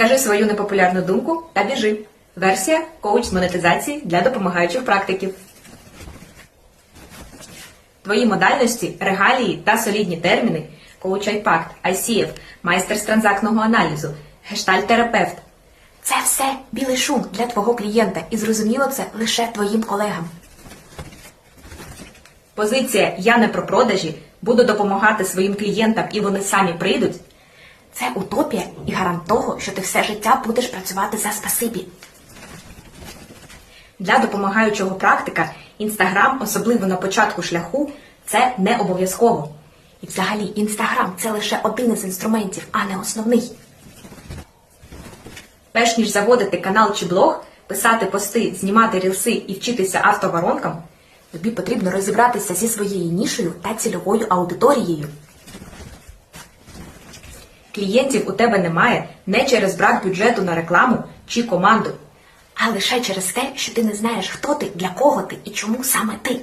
Скажи свою непопулярну думку та біжи. Версія коуч з монетизації для допомагаючих практиків. Твої модальності, регалії та солідні терміни коуч Айпакт, ICF, майстер з транзактного аналізу, гештальт-терапевт. Це все білий шум для твого клієнта, і зрозуміло це лише твоїм колегам. Позиція Я не про продажі, буду допомагати своїм клієнтам і вони самі прийдуть. Це утопія і гарант того, що ти все життя будеш працювати за спасибі. Для допомагаючого практика інстаграм, особливо на початку шляху, це не обов'язково. І взагалі інстаграм це лише один із інструментів, а не основний. Перш ніж заводити канал чи блог, писати пости, знімати рілси і вчитися автоворонкам, тобі потрібно розібратися зі своєю нішею та цільовою аудиторією. Клієнтів у тебе немає не через брак бюджету на рекламу чи команду, а лише через те, що ти не знаєш, хто ти, для кого ти і чому саме ти.